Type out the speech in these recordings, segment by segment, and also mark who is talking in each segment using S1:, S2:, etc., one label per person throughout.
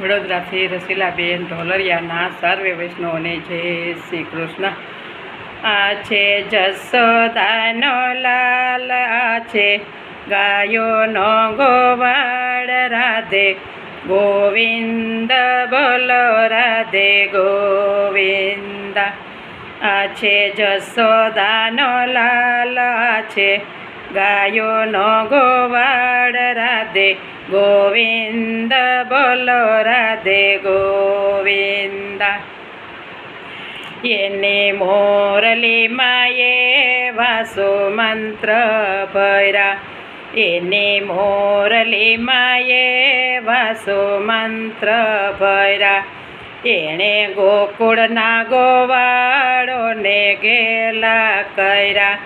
S1: વડોદરાથી રસીલાબેન ઢોલરિયાના સર્વે વૈષ્ણવને જય શ્રી કૃષ્ણ. આ છે જસોદાનો લાલ આ છે ગાયોનો ગોવાળ, રાધે ગોવિંદ બોલો, રાધે ગોવિંદ. આ છે જસોદાનો લાલ આ છે ગાયોનો ગોવાડ રાધે, ગોવિંદ બોલો રાધે, ગોવિંદા. એની માયે વાસો મંત્ર ભર્યા. એની માયે વાસો મંત્ર ભૈરા એણે ગોકુળના ગોવાળોને ગેલા કર્યા.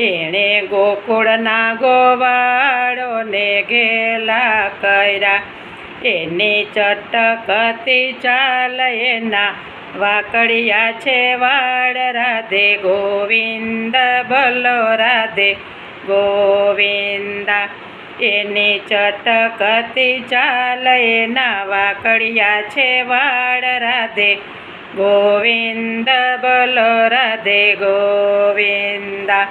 S1: એણે ગોકુળના ગોવાળોને ગેલા કર્યા. એની ચટકતી ચાલ એના વાકડિયા છે, વાળ રાધે, ગોવિંદ ભલો રાધે, ગોવિંદા. એની ચટકતી ચાલ એના વાકડિયા છે, વાળ રાધે, ગોવિંદ બોલો રાધે, ગોવિંદા.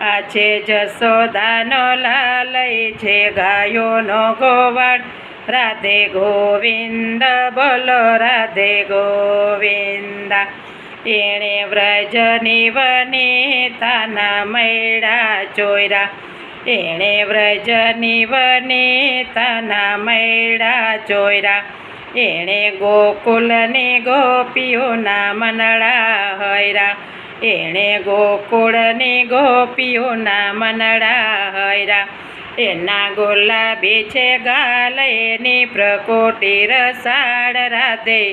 S1: આ છે જસોદાનો લાલ એ છે, ગાયોનો ગોવાળ. રાધે ગોવિંદ, બોલો રાધે ગોવિંદા. એણે વ્રજની વનિતાના મૈડા ચોયરા એણે વ્રજની વનિતાના મૈડા ચોયરા એણે ગોકુલની ગોપીઓના મનડા હૈરા એણે ગોકુળની ગોપીઓના મનડા હૈરા એના ગુલાબી છે ગાલ એની પ્રકોટી રાધે.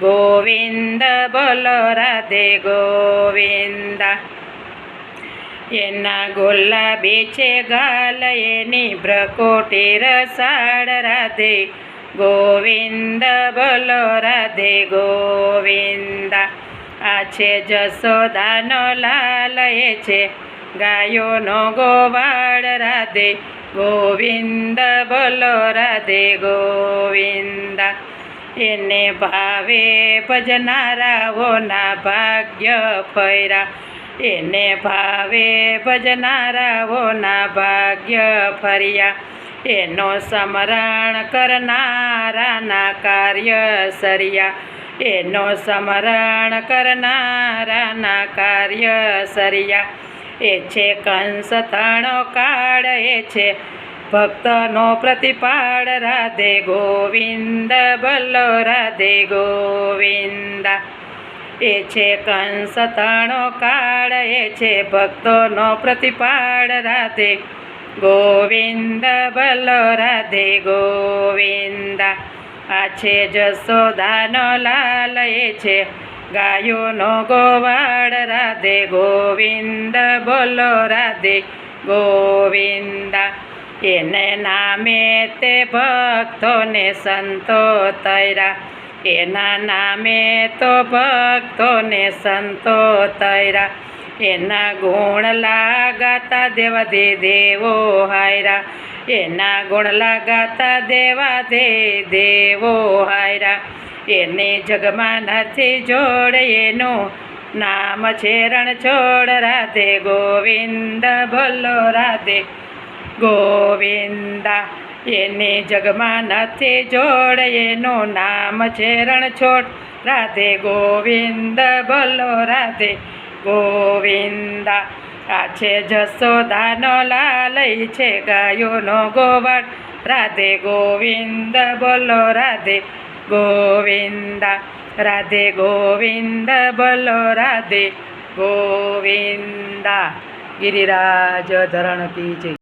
S1: ગોવિંદ બોલો રાધે ગોવિંદા. એના ગુલાબી છે ગાલ એની પ્રકોટી રાધે. ગોવિંદ બોલો રાધે ગોવિંદા. આ છે જસોદાનો લાલ એ છે ગાયોનો ગોવાળ રાધે, ગોવિંદ બોલો રાધે, ગોવિંદા. એને ભાવે ભજનારાઓના ભાગ્ય ફર્યા. એને ભાવે ભજનારાઓના ભાગ્ય ફર્યા. એનો સ્મરણ કરનારાના કાર્ય સર્યા. એનો સ્મરણ કરનારાના કાર્ય સરિયા. એ છે કંસ તણો કાળ, એ છે ભક્તનો પ્રતિપાળ. રાધે ગોવિંદ, બોલો રાધે ગોવિંદા. એ છે કંસ તણો કાળ, એ છે ભક્તોનો પ્રતિપાળ. રાધે ગોવિંદ, બોલો રાધે ગોવિંદા. આ છે જસોદાનો લાલ એ છે. ગાયોનો ગોવાળ, રાધે ગોવિંદ, બોલો રાધે ગોવિંદા. એને નામે તે ભક્તોને સંતો તૈરા. એના નામે તો ભક્તોને સંતો તૈરા. એના ગુણ લાગાતા દેવા દે દેવો હાયરા. એના ગુણ લાગાતા દેવા દે, દેવો હાયરા. એને જગમાં નથી જોડ, એનું નામ છે રણછોડ. રાધે ગોવિંદ, ભલો રાધે ગોવિંદા. એને જગમાં નથી જોડ, એનું નામ છે રણછોડ. રાધે ગોવિંદ બોલો રાધે ગોવિંદા. આ છે જસોદાનો લાલય છે ગાયોનો ગોવાળ. રાધે ગોવિંદ, બોલો રાધે ગોવિંદા, રાધે ગોવિંદ, બોલો રાધે ગોવિંદા. ગિરિરાજ ધરણ કી જય.